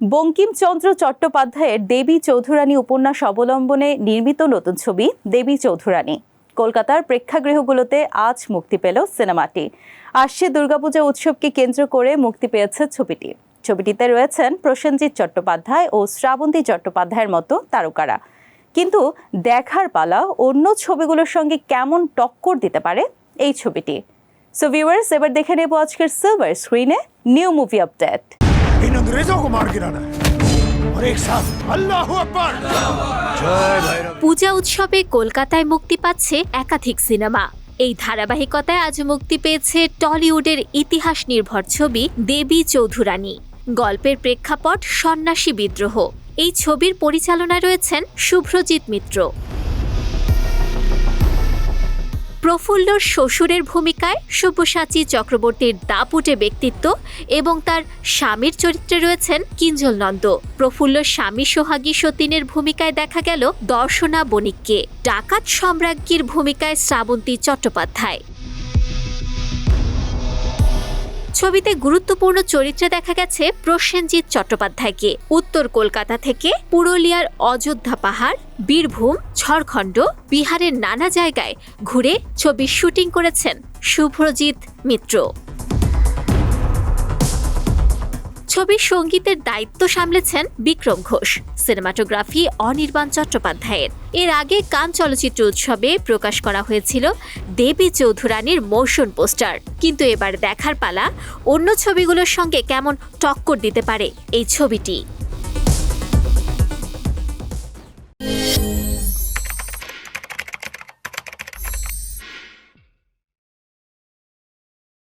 বঙ্কিমচন্দ্র চট্টোপাধ্যায়ের দেবী চৌধুরানী উপন্যাস অবলম্বনে নির্মিত নতুন ছবি দেবী চৌধুরানী। কলকাতার প্রেক্ষাগৃহগুলোতে আজ মুক্তি পেল সিনেমাটি। আসছে দুর্গাপূজা উৎসবকে কেন্দ্র করে মুক্তি পেয়েছে ছবিটি। ছবিটিতে রয়েছেন প্রসেনজিৎ চট্টোপাধ্যায় ও শ্রাবন্তী চট্টোপাধ্যায়ের মতো তারকারা। কিন্তু দেখার পালা অন্য ছবিগুলোর সঙ্গে কেমন টক্কর দিতে পারে এই ছবিটি। সো ভিউয়ার্স এবার দেখে নেব আজকের সিলভার স্ক্রিনে নিউ মুভি আপডেট अंग्रेजों को मार गिराना है और एक साथ अल्लाह अकबर जय भैरव পূজা উৎসবে কলকাতায় মুক্তি পাচ্ছে একাধিক সিনেমা এই ধারাবাহিকতায় আজ মুক্তি পেয়েছে টলিউডের ইতিহাস নির্ভর ছবি দেবী চৌধুরানী গল্পের প্রেক্ষাপট সন্ন্যাসী বিদ্রোহ এই ছবির পরিচালনায় রয়েছেন শুভ্রজিৎ মিত্র প্রফুল্লর শ্বশুরের ভূমিকায় সব্যসাচী চক্রবর্তীর দাপুটে ব্যক্তিত্ব এবং তার স্বামীর চরিত্রে রয়েছেন কিঞ্জল নন্দ। প্রফুল্লর স্বামী সোহাগী সতীনের ভূমিকায় দেখা গেল দর্শনা বণিককে। ডাকাত সম্রাজ্ঞীর ভূমিকায় শ্রাবন্তী চট্টোপাধ্যায়। ছবিতে গুরুত্বপূর্ণ চরিত্রে দেখা গেছে প্রসেনজিৎ চট্টোপাধ্যায়কে। উত্তর কলকাতা থেকে পুরুলিয়ার অযোধ্যা পাহাড়, বীরভূম, ঝড়খণ্ড, বিহারের নানা জায়গায় ঘুরে ছবির শুটিং করেছেন শুভ্রজিৎ মিত্র। ছবির সঙ্গীতের দায়িত্ব সামলেছেন বিক্রম ঘোষ। সিনেমাটোগ্রাফি অনির্বাণ চট্টোপাধ্যায়ের। এর আগে কান চলচ্চিত্র উৎসবে প্রকাশ করা হয়েছিল দেবী চৌধুরানীর মোশন পোস্টার। কিন্তু এবার দেখার পালা অন্য ছবিগুলোর সঙ্গে কেমন টক্কর দিতে পারে এই ছবিটি?